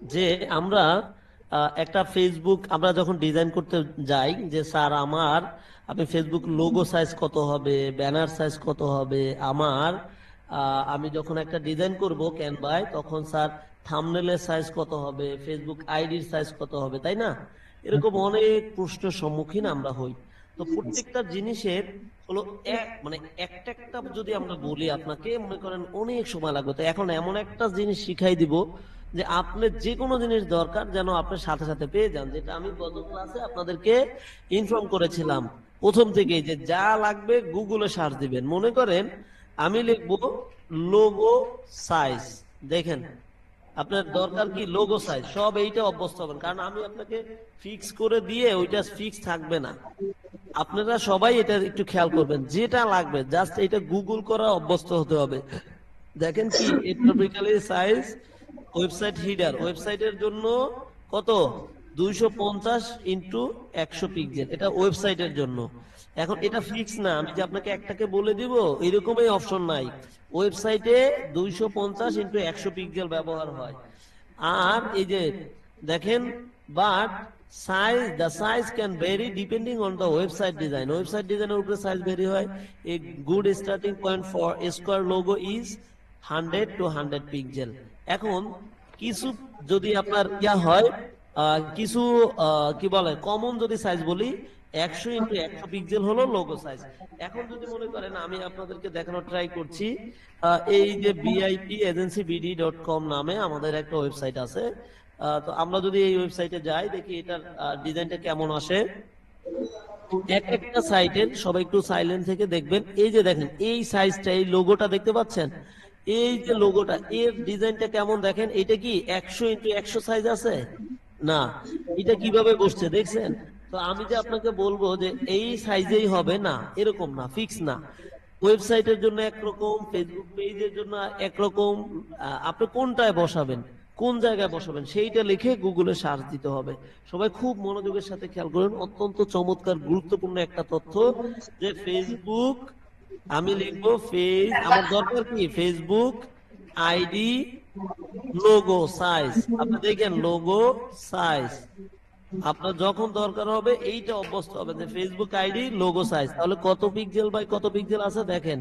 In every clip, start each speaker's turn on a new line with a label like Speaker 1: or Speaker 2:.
Speaker 1: যে আমরা একটা ফেসবুক আমরা যখন ডিজাইন করতে যাই যে স্যার আমার আপনি ফেসবুক লোগো সাইজ কত হবে ব্যানার সাইজ কত হবে আমার আমি যখন একটা ডিজাইন করব ক্যানভায় তখন স্যার থাম্বনেলের সাইজ কত হবে ফেসবুক আইডির সাইজ কত হবে তাই না? এরকম অনেক প্রশ্নের সম্মুখীন আমরা হই। তো প্রত্যেকটা জিনিসের হলো এক মানে একটা একটা যদি আমরা বলি আপনাকে মনে করেন অনেক সময় লাগবে। তো এখন এমন একটা জিনিস শিখাই দিব যে আপনার যে কোনো জিনিস দরকার যেন আপনার সাথে সাথে পেয়ে যান, যেটা আমি গত ক্লাসে আপনাদেরকে ইনফর্ম করেছিলাম। প্রথম থেকেই যে যা লাগবে গুগলে সার্চ দিবেন। মনে করেন আমি লিখব লোগো সাইজ। দেখেন, আপনার দরকার কি লোগো সাইজ? সব এইটা অভ্যস্ত হবেন। কারণ আমি আপনাকে ফিক্স করে দিয়ে ওইটা ফিক্স থাকবে না। আপনারা সবাই এটা একটু খেয়াল করবেন। যেটা লাগবে জাস্ট এটা গুগল করা অভ্যস্ত হতে হবে। দেখেন কি সাইজ ওয়েবসাইট হিডার। ওয়েবসাইটের জন্য কত? দুইশো পঞ্চাশ ইন্টু একশো পিক্সেল। এটা ওয়েবসাইটের জন্য। এখন এটা ফিক্স না। আমি যে আপনাকে একটাকে বলে দিব, এরকমই অপশন নাই। ওয়েবসাইটে দুইশো পঞ্চাশ ইন্টু একশো পিক্সেল ব্যবহার হয়। আর এই যে দেখেন, but size, the size can vary depending on the website design. Website ডিজাইনের উপরে সাইজ ভেরি হয়। A good starting point for square logo is hundred to hundred pixel. এখন কিছু যদি আপনার ইয়া হয় কিছু কি বলে, কমন যদি সাইজ বলি, একশো ইন্টু একশো পিক্সেল হলো লোগো সাইজ এখন যদি মনে করেন, আমি আপনাদেরকে দেখানোর ট্রাই করছি এই যে BIP agency BD dot com নামে আমাদের একটা ওয়েবসাইট আছে। তো আমরা যদি এই ওয়েবসাইটে যাই, দেখি এটার ডিজাইনটা কেমন আসে। এক একটা সাইটের সবাই একটু সাইলেন্ট থেকে দেখবেন। এই যে দেখেন, এই সাইজটা এই লোগোটা দেখতে পাচ্ছেন? এই যে লোগোটা এর ডিজাইনটা কেমন দেখেন? এটা কি একশো ইন্টু একশো সাইজ আছে? না। এটা কীভাবে বসছে দেখছেন? তো আমি যে আপনাকে বলব যে এই সাইজেই হবে না, এরকম না ফিক্স না। ওয়েবসাইটের জন্য একরকম ফেসবুক পেজের জন্য একরকম। আপনি কোনটায় বসাবেন? কোন জায়গায় বসাবেন? সেইটা লিখে গুগলে সার্চ দিতে হবে। সবাই খুব মনোযোগের সাথে খেয়াল করুন, অত্যন্ত চমৎকার, গুরুত্বপূর্ণ একটা তথ্য যে ফেসবুক আমি লিখব ফেস আমার দরকার কি? ফেসবুক আইডি লোগো সাইজ আপনি দেখেন লোগো সাইজ আপনার যখন দরকার হবে, এইটা অভ্যস্ত হবে যে ফেসবুক আইডি লোগো সাইজ তাহলে কত পিক্সেল বাই কত পিক্সেল আছে দেখেন।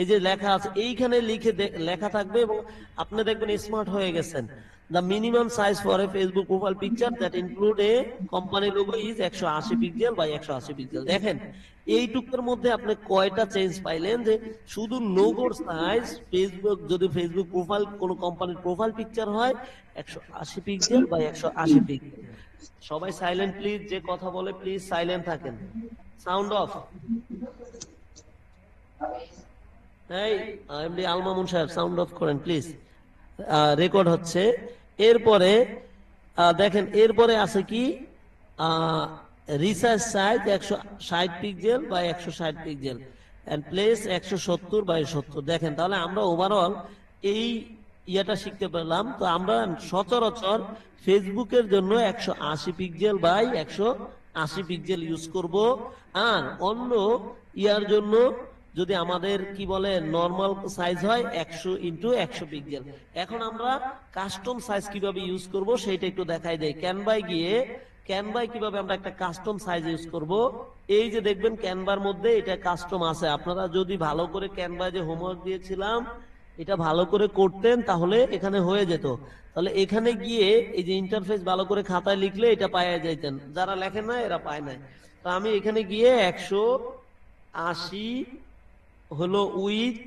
Speaker 1: এই যে লেখা আছে, এইখানে লিখে লেখা থাকবে এবং আপনি দেখবেন স্মার্ট হয়ে গেছেন। Size for a Facebook profile picture that include a company logo is একশো আশি পিক্সেল বাই একশো আশি পিক্সেল দেখেন এইটুকুর মধ্যে আপনি কয়টা চেঞ্জ পাইলেন যে শুধু লোগোর সাইজ ফেসবুক যদি ফেসবুক প্রোফাইল কোন কোম্পানির প্রোফাইল পিকচার হয়, একশো আশি পিক্সেল বা একশো আশি পিক্সেল সবাই সাইলেন্ট প্লিজ যে কথা বলে প্লিজ সাইলেন্ট থাকেন। সাউন্ড অফ এই এমডি আলমামুন সাহেব সাউন্ড অফ করেন প্লিজ রেকর্ড হচ্ছে। এরপরে দেখেন, এরপরে আছে কি? রিসার্চ সাইজ একশো ষাট পিক্সেল বা একশো ষাট পিক্সেল। এন্ড প্লেস একশো সত্তর বাই সত্তর। দেখেন, তাহলে আমরা ওভারঅল এই ইয়েটা শিখতে পারলাম। তো আমরা সচরাচর ফেসবুকের জন্য একশো আশি পিক্সেল বাই একশো আশি পিক্সেল ইউজ করব। আর অন্য ইয়ার জন্য যদি আমাদের কি বলে নর্মাল সাইজ হয় একশো ইন্টু একশো পিক্সেল এখন আমরা কাস্টম সাইজ কীভাবে ইউজ করব সেইটা একটু দেখাই দেয় ক্যানভায় গিয়ে ক্যানভায় কীভাবে আমরা একটা কাস্টম সাইজ ইউজ করব, এই যে দেখবেন ক্যানভার মধ্যে এটা কাস্টম আছে। আপনারা যদি ভালো করে ক্যানভায় যে হোমওয়ার্ক দিয়েছিলাম, এটা ভালো করে করতেন, তাহলে এখানে হয়ে যেত। তাহলে এখানে গিয়ে এই যে ইন্টারফেস ভালো করে খাতায় লিখলে এটা পাওয়া যাইতেন। যারা লেখেন না এরা পায় না তো আমি এখানে গিয়ে একশো আশি হলো উইথ,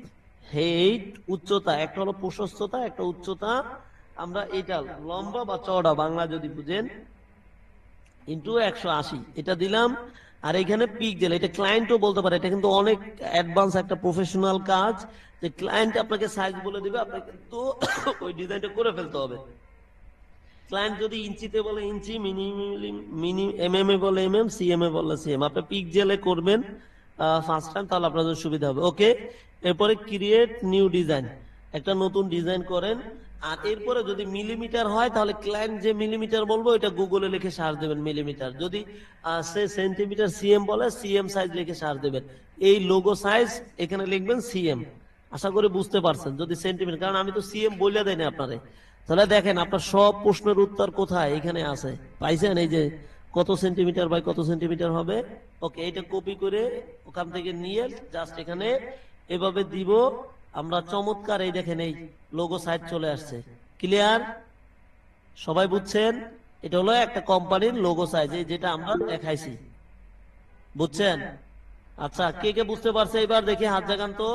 Speaker 1: হেইট, উচ্চতা। একটা হলো প্রশস্ততা, একটা উচ্চতা। আমরা এটা লম্বা বা চওড়া বাংলা যদি বুঝেন ইন্টু একশো আশি। এটা দিলাম, আর এখানে পিকজেল এটা ক্লায়েন্টও বলতে পারে, এটা কিন্তু অনেক অ্যাডভান্স একটা প্রফেশনাল কাজ। যে ক্লায়েন্ট আপনাকে সাইজ বলে দিবে, আপনাকে কিন্তু ওই ডিজাইনটা করে ফেলতে হবে। ক্লায়েন্ট যদি ইঞ্চিতে বলে inch mini mini M M এ বলে এম এম সি এম এ বলে সি এম আপনি পিক জেলে করবেন ফার্স্ট টাইম তাহলে আপনাদের সুবিধা হবে। ওকে এরপরে ক্রিয়েট নিউ ডিজাইন একটা নতুন ডিজাইন করেন। আর এরপরে যদি মিলিমিটার হয়, তাহলে ক্লায়েন্ট যে মিলিমিটার বলব, এটা গুগলে লিখে সার্চ দেবেন মিলিমিটার যদি সে সেন্টিমিটার সিএম বলে সিএম সাইজ লিখে সার্চ দেবেন। এই লোগো সাইজ এখানে লিখবেন সিএম আশা করি বুঝতে পারছেন, যদি সেন্টিমিটার কারণ আমি তো সিএম বলে দেয়নি আপনারে। তাহলে দেখেন, আপনার সব প্রশ্নের উত্তর কোথায়? এখানে আছে। পাইছেন? এই যে কত সেন্টিমিটার বাই কত সেন্টিমিটার হবে? ওকে, এটা কপি করে ওখান থেকে নিয়ে জাস্ট এখানে এভাবে দিব। আমরা চমৎকার এই দেখেন, এই লোগো সাইট চলে আসছে। ক্লিয়ার সবাই বুঝছেন? এটা হলো একটা কোম্পানির লোগো সাইজ এই যেটা আমরা দেখাইছি। বুঝছেন? আচ্ছা কে কে বুঝতে পারছে? এবার দেখি হাত জাগান তো।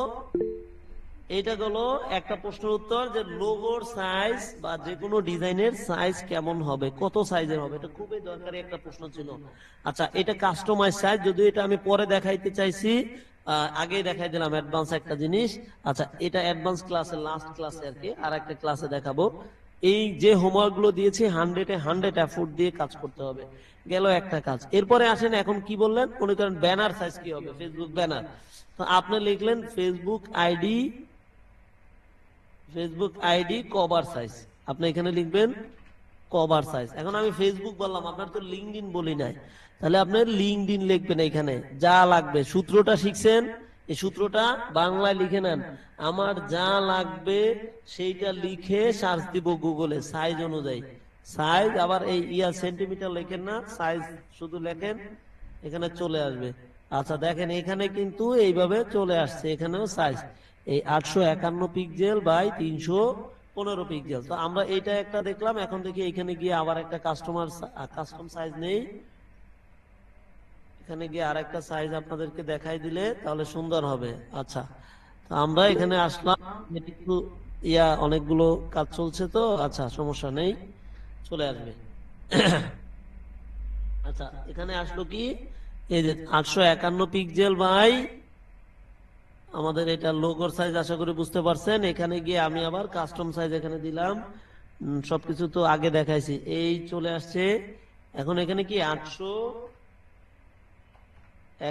Speaker 1: এইটা হলো একটা প্রশ্নের উত্তর যে লোগোর সাইজ বা যে কোনো ডিজাইনের সাইজ কেমন হবে, কত সাইজের হবে, এটা খুবই দরকারি একটা প্রশ্ন ছিল। আচ্ছা এটা কাস্টমাইজ সাইজ যদিও এটা আমি পরে দেখাইতে চাইছি আগেই দেখাই দিলাম অ্যাডভান্স একটা জিনিস। আচ্ছা এটা অ্যাডভান্স ক্লাসের লাস্ট ক্লাসে আর কি, আর একটা ক্লাসে দেখাবো। এই যে হোমওয়ার্কগুলো দিয়েছি হান্ড্রেডে হান্ড্রেড এফোর্ট দিয়ে কাজ করতে হবে। গেল একটা কাজ। এরপরে আসেন এখন কি বললেন? মনে করেন ব্যানার সাইজ কি হবে? ফেসবুক ব্যানার আপনি লিখলেন Facebook ID Facebook ID cover size আপনি এখানে লিখবেন কভার সাইজ এখন আমি ফেসবুক বললাম, আপনার তো লিঙ্কডিন বলি নাই। তাহলে আপনি লিঙ্কডিন লিখবেন এখানে, যা লাগবে। সূত্রটা শিখছেন? এই সূত্রটা বাংলায় লিখে নেন। আমার যা লাগবে সেইটা লিখে সার্চ দিব গুগলে সাইজ অনুযায়ী। সাইজ আবার এই ইয়া সেন্টিমিটার লেখেন না সাইজ শুধু লেখেন, এখানে চলে আসবে। আচ্ছা দেখেন, এখানে কিন্তু এইভাবে চলে আসছে, এখানেও সাইজ এই আটশো একান্ন পিক্সেল বাই তিনশো পনেরো পিক্সেল তো আমরা এইটা একটা দেখলাম, এখন দেখি এখানে গিয়ে আবার একটা কাস্টমার কাস্টম সাইজ নেই। এখানে গিয়ে আর একটা সাইজ আপনাদেরকে দেখাই দিলে, তাহলে সুন্দর হবে। আচ্ছা তো আমরা এখানে আসলাম। একটু, ইয়া, অনেকগুলো কাজ চলছে তো। আচ্ছা সমস্যা নেই, চলে আসবে। আচ্ছা এখানে আসলো কি? এই যে আটশো একান্ন পিক্সেল বাই আমাদের এটা লোগোর সাইজ আশা করি বুঝতে পারছেন। এখানে গিয়ে আমি আবার কাস্টম সাইজ এখানে দিলাম। সবকিছু তো আগে দেখাইছি। এই চলে আসছে। এখন এখানে কি আটশো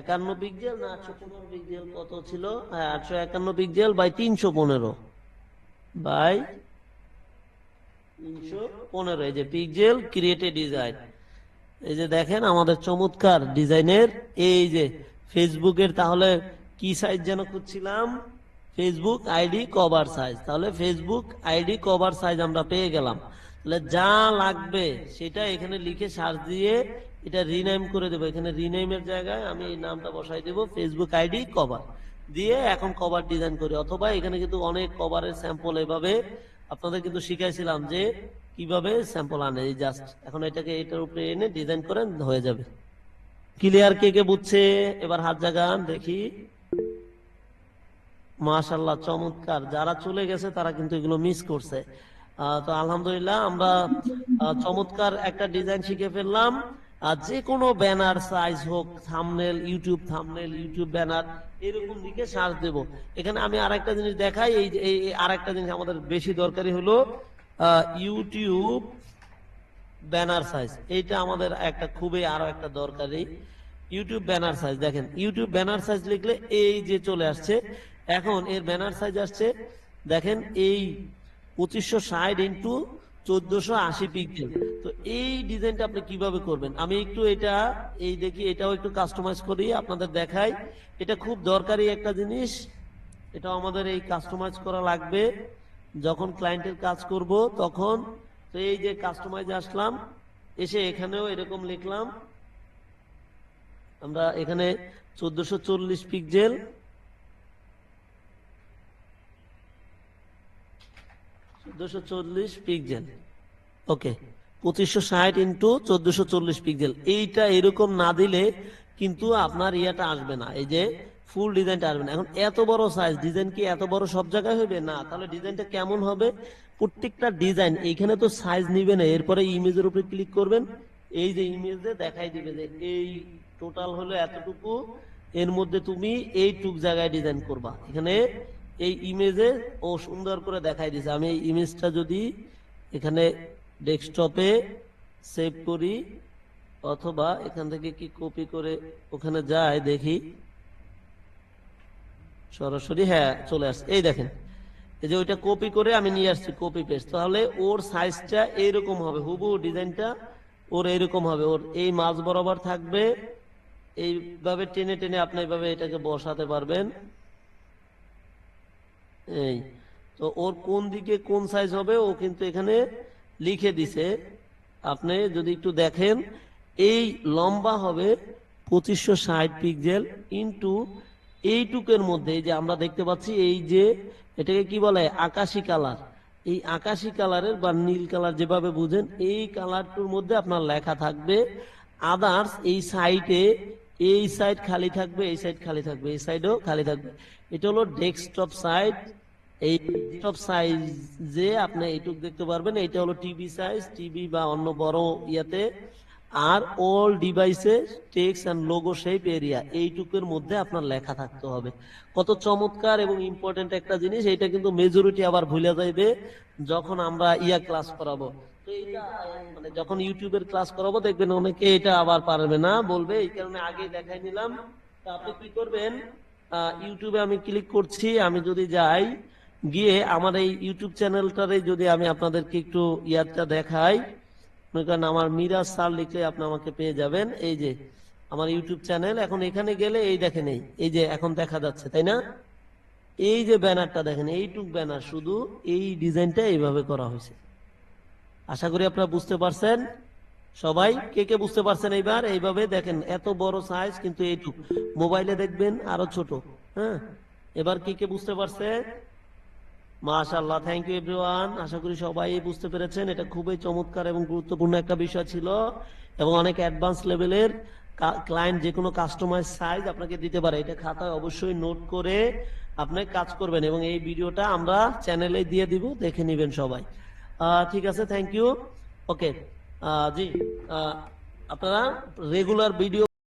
Speaker 1: একান্ন পিক্সেল না আটশো পনেরো পিক্সেল কত ছিল? হ্যাঁ আটশো একান্ন পিক্সেল বাই তিনশো পনেরো। বাই তিনশো পনেরো। এই যে পিক্সেল ক্রিয়েটে ডিজাইন এই যে দেখেন আমাদের চমৎকার ডিজাইনের এই যে ফেসবুকের তাহলে কি সাইজ যেন খুঁজছিলাম? ফেসবুক আইডি কভার সাইজ তাহলে ফেসবুক আইডি কভার সাইজ আমরা পেয়ে গেলাম। তাহলে যা লাগবে সেটা এখানে লিখে সার্চ দিয়ে এটা রিনেম করে দেবো। এখানে রিনেমের জায়গায় আমি এই নামটা বসাই দেবো ফেসবুক আইডি কভার দিয়ে এখন কভার ডিজাইন করি। অথবা এখানে কিন্তু অনেক কভারের স্যাম্পল এভাবে আপনাদের কিন্তু শিখাইছিলাম যে কীভাবে স্যাম্পল আনে। এই জাস্ট এখন এটাকে এটার উপরে এনে ডিজাইন করেন, হয়ে যাবে। ক্লিয়ার কে কে বুঝছে? এবার হাত জাগান, দেখি। মাশাল্লাহ চমৎকার। যারা চলে গেছে, তারা কিন্তু এগুলো মিস করছে। তো আলহামদুলিল্লাহ, আমরা চমৎকার একটা ডিজাইন শিখে ফেললাম। আর যে কোনো ব্যানার সাইজ হোক thumbnail YouTube thumbnail YouTube banner এরকম দিকে সার্চ দেব। এখানে আমি আরেকটা জিনিস দেখাই, এই এই আরেকটা জিনিস আমাদের বেশি দরকারি হলো ইউটিউব ব্যানার সাইজ এইটা আমাদের একটা খুবই আরও একটা দরকারি। ইউটিউব ব্যানার সাইজ দেখেন ইউটিউব ব্যানার সাইজ লিখলে এই যে চলে আসছে এখন এর ব্যানার সাইজ আসছে, দেখেন এই পঁচিশশো ষাট ইন্টু চোদ্দশো আশি পিক্সেল তো এই ডিজাইনটা আপনি কীভাবে করবেন? আমি একটু এটা, এই দেখি, এটাও একটু কাস্টমাইজ করি, আপনাদের দেখাই। এটা খুব দরকারি একটা জিনিস এটা আমাদের এই কাস্টমাইজ করা লাগবে। যখন ক্লায়েন্টের কাজ করব, তখন তো এই যে কাস্টমাইজ আসলাম, এসে এখানেও এরকম লিখলাম। আমরা এখানে চোদ্দশো চল্লিশ পিক্সেল চল্লিশ ওকে পঁচিশশো ষাট ইন্টু চল্লিশ এইটা এরকম না দিলে কিন্তু আপনার ইয়াটা আসবে না। এই যে ফুল ডিজাইনটা আসবে না। এখন এত সাইজ ডিজাইন কি এত বড় সব জায়গায় হবে না, তাহলে ডিজাইনটা কেমন হবে? প্রত্যেকটা ডিজাইন এইখানে তো সাইজ নিবে না। এরপরে ইমেজের উপরে ক্লিক করবেন। এই যে ইমেজে দেখাই দিবে যে এই টোটাল হলো এতটুকু। এর মধ্যে তুমি এইটুক জায়গায় ডিজাইন করবা। এখানে এই ইমেজে ও সুন্দর করে দেখাই দিছে। আমি এই ইমেজটা যদি এখানে ডেস্কটপে সেভ করি, অথবা এখান থেকে কি কপি করে ওখানে যায় দেখি। সরাসরি হ্যাঁ চলে আসছে। এই দেখেন, এই যে ওইটা কপি করে আমি নিয়ে আসছি কপি পেস্ট তাহলে ওর সাইজটা এইরকম হবে হুবু ডিজাইনটা ওর এইরকম হবে। ওর এই মাছ বরাবর থাকবে, এইভাবে টেনে টেনে আপনি এইভাবে এটাকে বসাতে পারবেন। এই, তো ওর কোন দিকে কোন সাইজ হবে, ও কিন্তু এখানে লিখে দিছে। আপনি যদি একটু দেখেন, এই লম্বা হবে পঁচিশশো ষাট পিক্সেল ইন্টু এইটুকের মধ্যে যে আমরা দেখতে পাচ্ছি, এই যে এটাকে কি বলে, আকাশি কালার এই আকাশি কালারের বা নীল কালার যেভাবে বুঝেন, এই কালারটুর মধ্যে আপনার লেখা থাকবে আদার্স এই সাইটে এই সাইড খালি থাকবে, এই সাইড খালি থাকবে, এই সাইডও খালি থাকবে। এটা হলো ডেস্কটপ সাইড এই ডেস্কটপ সাইজে আপনি এইটুক দেখতে পারবেন, এটা হলো টিভি সাইজ টিভি বা অন্য বড় ইয়াতে আর অল ডিভাইসে text and logo shape area এইটুকুর মধ্যে আপনার লেখা থাকতে হবে। কত চমৎকার এবং ইম্পর্টেন্ট একটা জিনিস এটা কিন্তু মেজরিটি আবার ভুলে যাইবে, যখন আমরা ইয়া ক্লাস করাবো। মানে যখন ইউটিউবের ক্লাস করাবো, দেখবেন অনেকে এটা আবার পারবে না, বলবে, এই কারণে আগে দেখাই নিলাম। তা আপনি কি করবেন? ইউটিউবে আমি ক্লিক করছি, আমি যদি যাই, গিয়ে আমার এই ইউটিউব চ্যানেলটারে যদি আমি আপনাদেরকে একটু ইয়ারটা দেখাই মনে করেন আমার মিরাজ স্যার লিখলে আপনি আমাকে পেয়ে যাবেন। এই যে আমার ইউটিউব চ্যানেল, এখন এখানে গেলে এই দেখেন এই এই যে এখন দেখা যাচ্ছে, তাই না? এই যে ব্যানারটা দেখেন, এইটুক ব্যানার শুধু এই ডিজাইনটা এইভাবে করা হয়েছে। আশা করি আপনারা বুঝতে পারছেন? সবাই, কে কে বুঝতে পারছেন এইবার? এইভাবে দেখেন, এত বড় সাইজ কিন্তু এইটুক। মোবাইলে দেখবেন আরও ছোট হ্যাঁ? এবার কে কে বুঝতে পারছে? মাশাআল্লাহ থ্যাংক ইউ এভরিওয়ান আশা করি সবাই বুঝতে পেরেছেন, এটা খুবই চমৎকার এবং গুরুত্বপূর্ণ একটা বিষয় ছিল এবং অনেক অ্যাডভান্স লেভেলের ক্লায়েন্ট যে কোনো কাস্টমাইজ সাইজ আপনাকে দিতে পারে। এটা খাতায় অবশ্যই নোট করে আপনি কাজ করবেন এবং এই ভিডিওটা আমরা চ্যানেলে দিয়ে দিব, দেখে নেবেন সবাই। ঠিক আছে থ্যাংক ইউ ওকে জি আপনারা রেগুলার ভিডিও